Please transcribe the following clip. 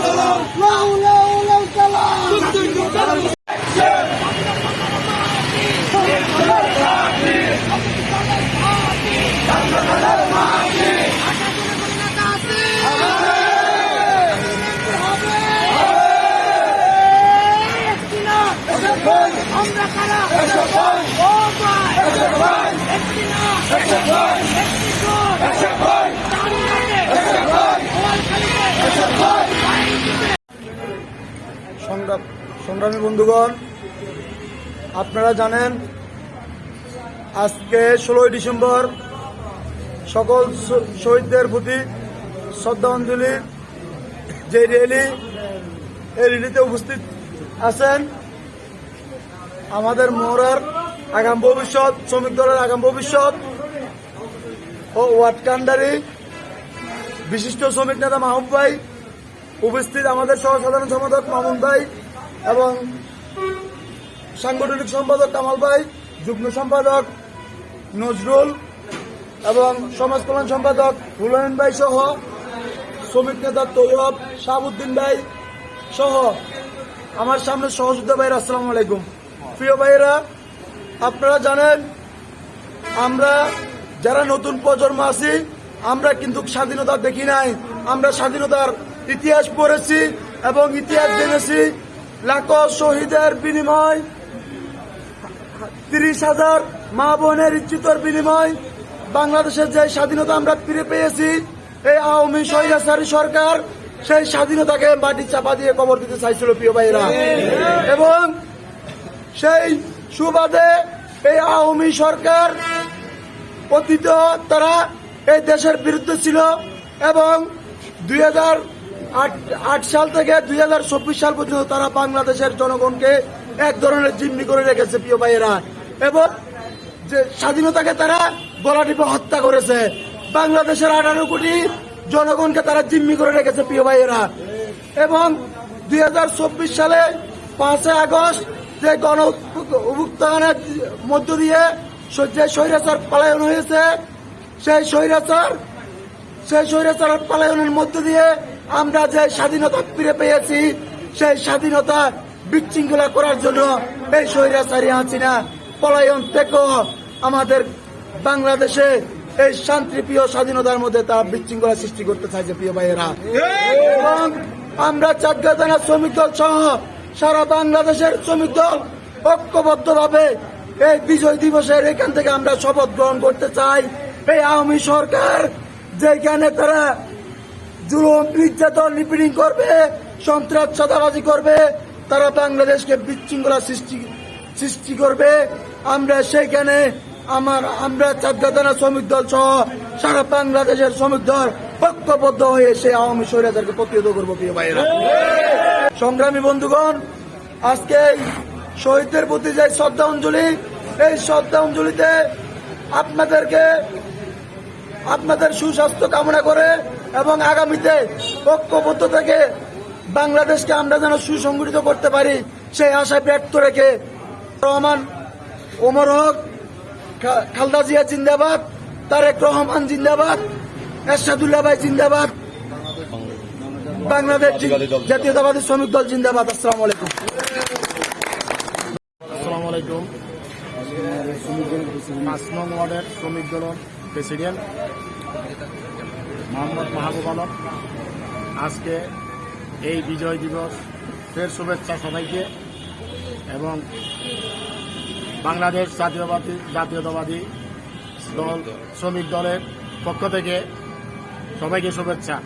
সালাম সংগ্রাম বন্ধুগণ, আপনারা জানেন আজকে ষোলোই ডিসেম্বর সকল শহীদদের প্রতি শ্রদ্ধাঞ্জলি। যে র্যালি, এই র্যালিতে উপস্থিত আছেন আমাদের মোহরার আগাম ভবিষ্যৎ, শ্রমিক দলের আগাম ভবিষ্যৎ ও ওয়ার্ড কান্ডারি বিশিষ্ট শ্রমিক নেতা মাহবুব ভাই। উপস্থিত আমাদের সহ সাধারণ সম্পাদক মামুন ভাই এবং সাংগঠনিক সম্পাদক কামাল ভাই, যুগ্ম সম্পাদক নজরুল এবং সমাজ কল্যাণ সম্পাদক হুলায়ন ভাই সহ শ্রমিক নেতা তৈয়ব শাহাবুদ্দিন ভাই সহ আমার সামনে সহযোদ্ধা ভাইরা আসসালামু আলাইকুম। প্রিয় ভাইরা আপনারা জানেন, আমরা যারা নতুন প্রজন্ম আছি, আমরা কিন্তু স্বাধীনতা দেখি নাই। আমরা স্বাধীনতার ইতিহাস পড়েছি এবং ইতিহাস জেনেছি। লাখো শহীদের বিনিময়, তিরিশ হাজার মা বোনের ইচ্ছিতর বিনিময়, বাংলাদেশের যে স্বাধীনতা আমরা ফিরে পেয়েছি, এই আওয়ামী স্বৈরাচারী সরকার সেই স্বাধীনতাকে মাটি চাপা দিয়ে কবর দিতে চাইছিল প্রিয় ভাইরা এবং সেই সুবাদে এই আওয়ামী সরকার অতীত তারা এই দেশের বিরুদ্ধে ছিল এবং দুই হাজার আট সাল থেকে দুই হাজার চব্বিশ সাল পর্যন্ত তারা বাংলাদেশের জনগণকে এক ধরনের জিম্মি করে রেখেছে, প্রিয় ভাইয়েরা। এবং যে স্বাধীনতাকে তারা গলা টিপে হত্যা করেছে, বাংলাদেশের আঠারো কোটি জনগণকে তারা জিম্মি করে রেখেছে, প্রিয় ভাইয়েরা। এবং দুই হাজার চব্বিশ সালে পাঁচই আগস্ট যে গণ অভ্যুত্থানের মধ্য দিয়ে যে স্বৈরাচার পলায়ন হয়েছে, সেই স্বৈরাচার সেই স্বৈরাচার পলায়নের মধ্য দিয়ে আমরা যে স্বাধীনতা ফিরে পেয়েছি, সেই স্বাধীনতা বিশৃঙ্খলা করার জন্য এই স্বৈরাচারী হাসিনা পলায়ন থেকেও আমাদের বাংলাদেশে এই শান্তিপ্রিয় স্বাধীনতার মধ্যে তারা বিশৃঙ্খলা সৃষ্টি করতে চাইছে প্রিয় ভাইয়েরা। এবং আমরা চাকদা থানা শ্রমিক দল সহ সারা বাংলাদেশের শ্রমিক দল ঐক্যবদ্ধভাবে এই বিজয় দিবসের এখান থেকে আমরা শপথ গ্রহণ করতে চাই। এই আওয়ামী সরকার যেখানে তারা জুলুম, নির্যাতন, নিপীড়ন করবে, সন্ত্রাস, চাঁদাবাজি করবে, তারা বাংলাদেশকে বিশৃঙ্খলা সৃষ্টি সৃষ্টি করবে। আমরা সেইখানে আমার, আমরা চাঁদগাদানা শ্রমিক দল সহ সারা বাংলাদেশের শ্রমিক দল ঐক্যবদ্ধ হয়ে সেই আওয়ামী স্বৈরাচারকে প্রতিহত করব, প্রিয় ভাইয়েরা। সংগ্রামী বন্ধুগণ, আজকে শহীদদের প্রতি যে শ্রদ্ধাঞ্জলি, এই শ্রদ্ধাঞ্জলিতে আপনাদেরকে, আপনাদের সুস্বাস্থ্য কামনা করে এবং আগামীতে ঐক্যবদ্ধ থেকে বাংলাদেশকে আমরা যেন সুসংগঠিত করতে পারি, সেই আশায় ব্যক্ত রেখে রহমান, ওমর হক খালদা জিয়া জিন্দাবাদ, তারেক রহমান জিন্দাবাদ, এরশাদুল্লাহ ভাই জিন্দাবাদ, বাংলাদেশ জাতীয়তাবাদী শ্রমিক দল জিন্দাবাদ। আসসালাম আলাইকুম। আলাইকুম। পাঁচ নং ওয়ার্ডের শ্রমিক দলের প্রেসিডেন্ট। মোহাম্মদ মাহবুব আলম। আজকে এই বিজয় দিবস ফের শুভেচ্ছা সবাইকে এবং বাংলাদেশ জাতীয়বাদী জাতীয়তাবাদী দল, শ্রমিক দলের পক্ষ থেকে সবাইকে শুভেচ্ছা।